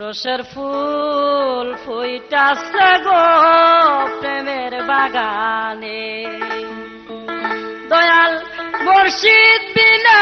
রসের ফুল ফুইটাছে গো প্রেমের বাগানে। দয়াল মুর্শিদ বিনা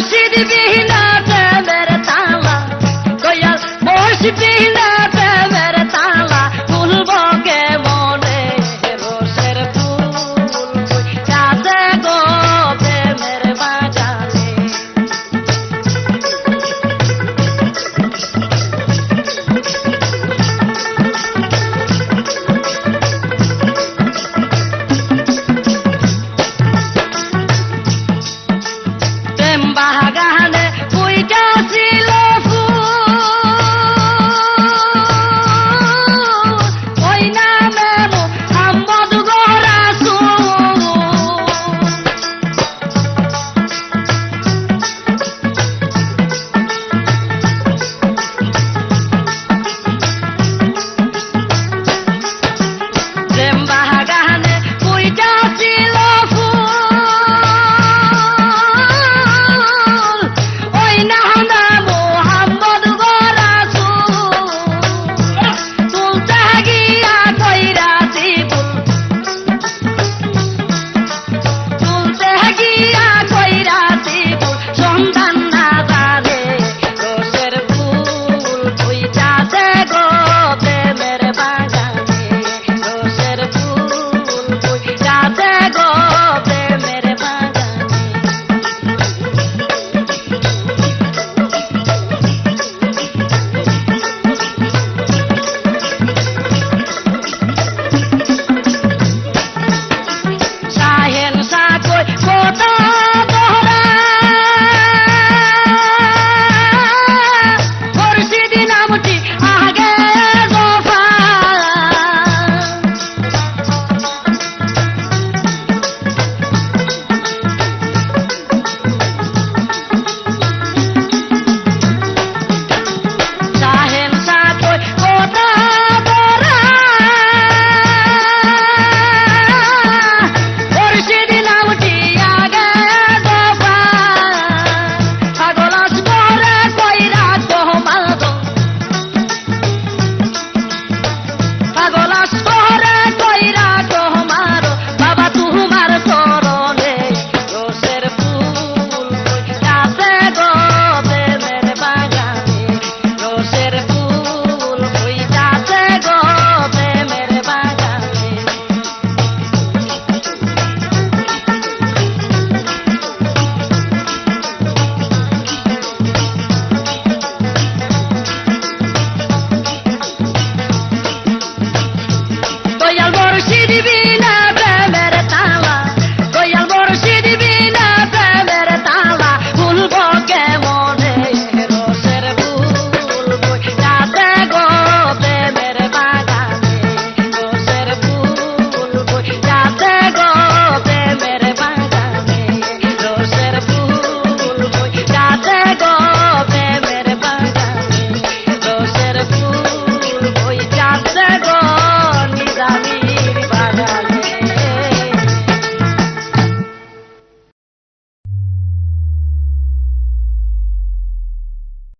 مرشد بهنا تامر تعالى قيا مرشد بهنا